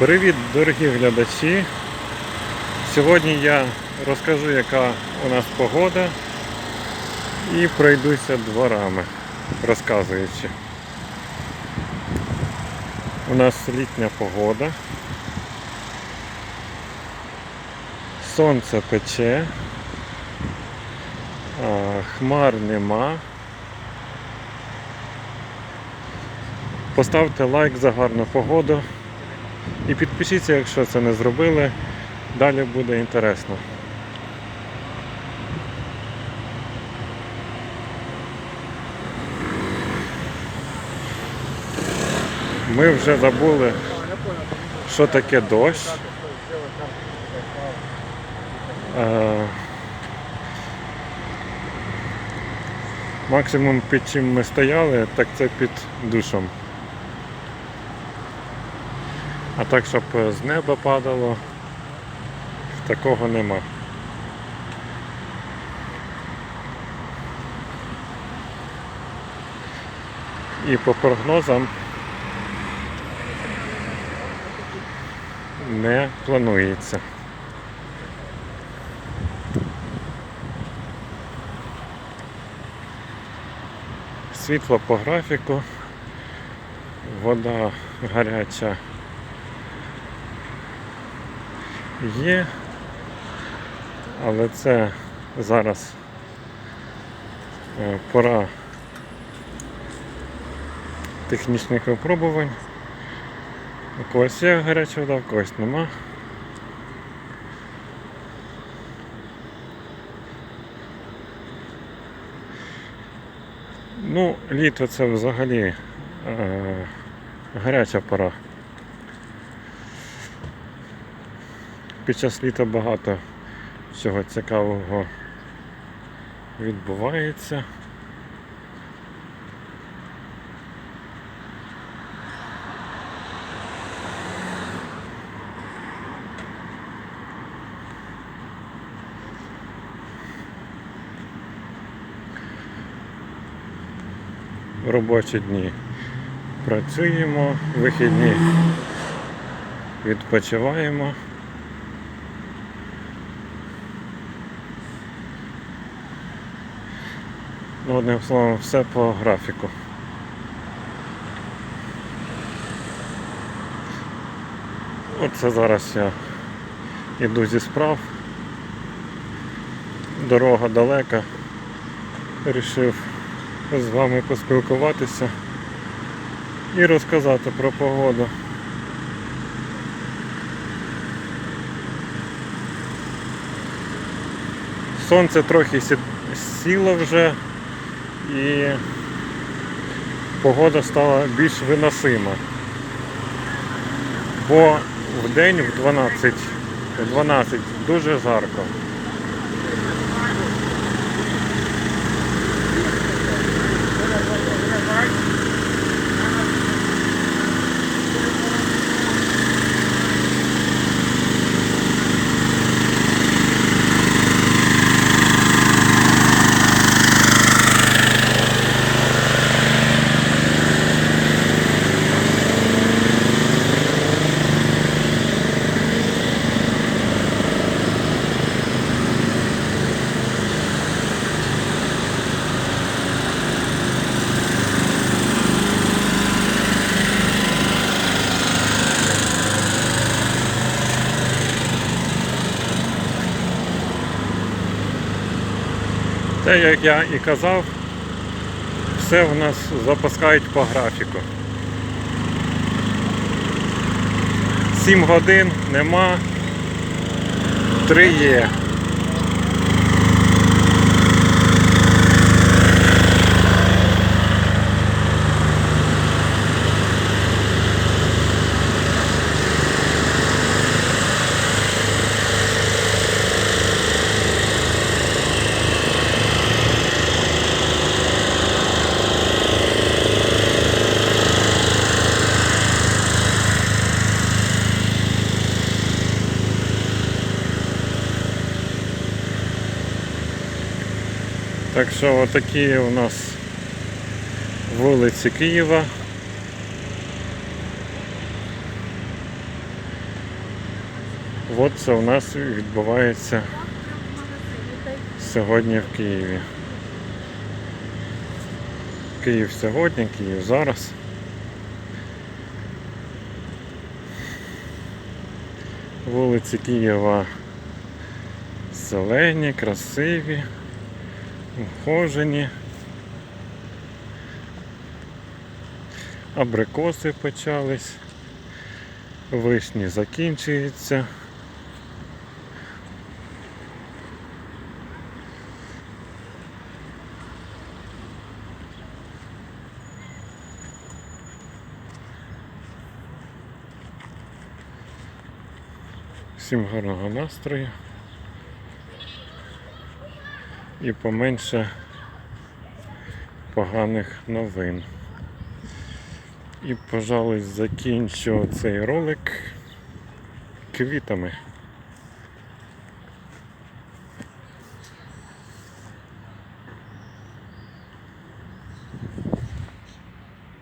Привіт, дорогі глядачі! Сьогодні я розкажу, яка у нас погода і пройдуся дворами, розказуючи. У нас літня погода. Сонце пече, хмар нема. Поставте лайк за гарну погоду. І підпишіться, якщо це не зробили. Далі буде інтересно. Ми вже забули, що таке дощ. Е, Максимум під чим ми стояли, так це під душом. А так, щоб з неба падало, такого нема. І по прогнозам не планується. Світло по графіку, вода гаряча є, але це зараз е, пора технічних випробувань. У когось є гаряча вода, у когось нема. Ну, літо це взагалі е, гаряча пора. Під час літа багато всього цікавого відбувається. Робочі дні працюємо, вихідні відпочиваємо. Ну, одним словом, все по графіку. Оце зараз я йду зі справ. Дорога далека. Рішив з вами поспілкуватися і розказати про погоду. Сонце трохи сіло вже і погода стала більш виносима. Бо в день в 12, в 12 дуже жарко. Це, як я і казав, все в нас запускають по графіку. 7 годин нема, 3 є. Так що отакі у нас вулиці Києва. От це у нас відбувається сьогодні в Києві. Київ сьогодні, Київ зараз. Вулиці Києва зелені, красиві, ухожені. Абрикоси почались, вишні закінчуються. Всім гарного настрою. І поменше поганих новин. І, пожалуй, закінчу цей ролик квітами.